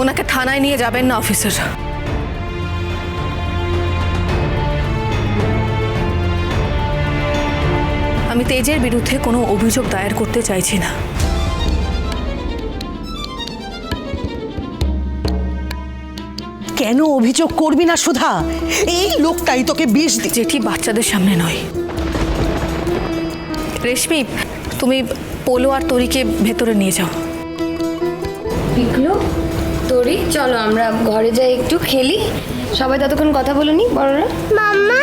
ওনাকে থানায় নিয়ে যাবেন না অফিসার। আমি তেজের বিরুদ্ধে কোনো অভিযোগ দায়ের করতে চাইছি না। কেন অভিযোগ করবি না সুধা? এই লোকটাই তোকে বিষ দি যেটি বাচ্চাদের সামনে নয়। রেশমি তুমি পোলো আর তরিকে ভেতরে নিয়ে যাও। পিকলু তোরি চলো আমরা ঘরে যাই একটু খেলি। সবাই ততক্ষণ কথা বলুনি বড়রা। মাম্মা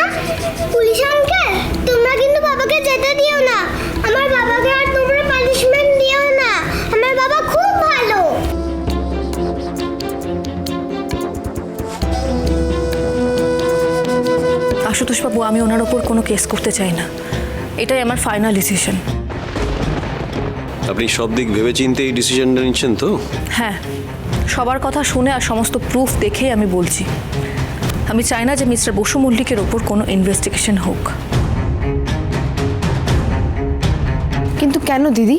পুলিশ আঙ্কেল তোমরা কিন্তু বাবাকে যেতে দিও না। আমার বাবাকে আর তোমরা পানিশমেন্ট দিও না। আমার বাবা খুব ভালো। আশুতোষ বাবু আমি ওনার ওপর কোনো কেস করতে চাই না। এটাই আমার ফাইনাল ডিসিশন আপনি সব দিক ভেবেচিন্তে এই ডিসিশনটা নিচ্ছেন তো? হ্যাঁ সবার কথা শুনে আর সমস্ত প্রুফ দেখে আমি বলছি। আমি চাই না যে মিস্টার বসু মল্লিকের ওপর কোনো ইনভেস্টিগেশন হোক। কিন্তু কেন দিদি?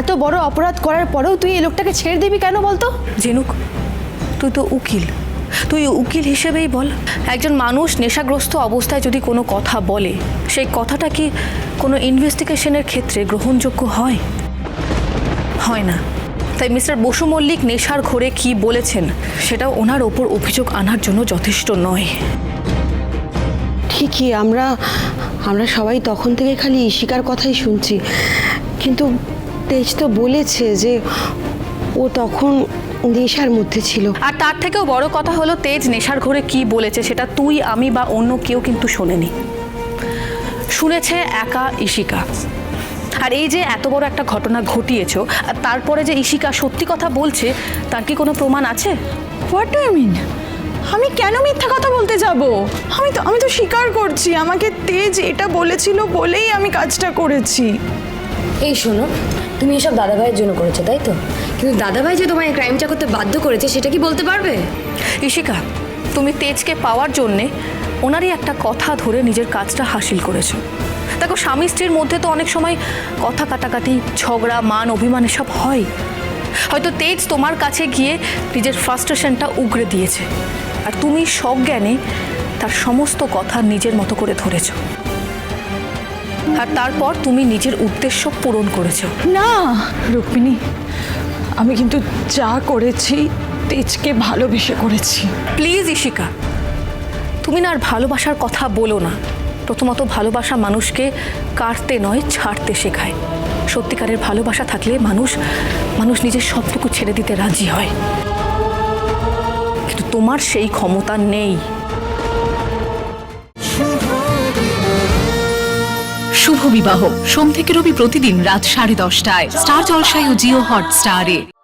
এত বড় অপরাধ করার পরেও তুই এই লোকটাকে ছেড়ে দিবি কেন বলতো? জেনুক তুই তো উকিল। তুই উকিল হিসেবেই বল। একজন মানুষ নেশাগ্রস্ত অবস্থায় যদি কোনো কথা বলে সেই কথাটা কি কোনো ইনভেস্টিগেশনের ক্ষেত্রে গ্রহণযোগ্য হয়? হয় না। তাই মিস্টার বসু মল্লিক নেশার ঘোরে কি বলেছেন সেটাও ওনার ওপর অভিযোগ আনার জন্য যথেষ্ট নয়। ঠিকই আমরা আমরা সবাই তখন থেকে খালি ইশিকার কথাই শুনছি। কিন্তু তেজ তো বলেছে যে ও তখন নেশার মধ্যে ছিল। আর তার থেকেও বড় কথা হলো তেজ নেশার ঘরে কি বলেছে সেটা তুই আমি বা অন্য কেউ কিন্তু শোনেনি। শুনেছে একা ইশিকা আর এই যে এত বড় একটা ঘটনা ঘটিয়েছো আর তারপরে যে ইশিকা সত্যি কথা বলছে তার কি কোনো প্রমাণ আছে? হোয়াট ডু মিন আমি কেন মিথ্যা কথা বলতে যাব? আমি তো আমি তো স্বীকার করছি আমাকে তেজ এটা বলেছিল বলেই আমি কাজটা করেছি। এই শোনো তুমি এসব দাদাভাইয়ের জন্য করেছ তাই তো? কিন্তু দাদাভাই যে তোমায় ক্রাইমটা করতে বাধ্য করেছে সেটা কি বলতে পারবে? ইশিকা তুমি তেজকে পাওয়ার জন্যে ওনারই একটা কথা ধরে নিজের কাজটা হাসিল করেছ। দেখো স্বামী স্ত্রীর মধ্যে তো অনেক সময় কথা কাটাকাটি ঝগড়া মান অভিমান এসব হয়। হয়তো তেজ তোমার কাছে গিয়ে নিজের ফ্রাস্ট্রেশনটা উগড়ে দিয়েছে। আর তুমি সজ্ঞানে তার সমস্ত কথা নিজের মতো করে ধরেছ। আর তারপর তুমি নিজের উদ্দেশ্য পূরণ করেছ। না রুক্মিণী আমি কিন্তু যা করেছি তেজকে ভালোবেসে করেছি। প্লিজ ইশিকা তুমি না আর ভালোবাসার কথা বলো না। প্রথমত ভালোবাসা মানুষকে কাটতে নয়, ছাড়তে শেখায়। সত্যিকারের ভালোবাসা থাকলে মানুষ মানুষ নিজের সবটুকু ছেড়ে দিতে রাজি হয়। কিন্তু তোমার সেই ক্ষমতা নেই। শুভ বিবাহ। সোম থেকে রবি প্রতিদিন রাত সাড়ে দশটায়। স্টার জলসায় ও জিও হটস্টারে।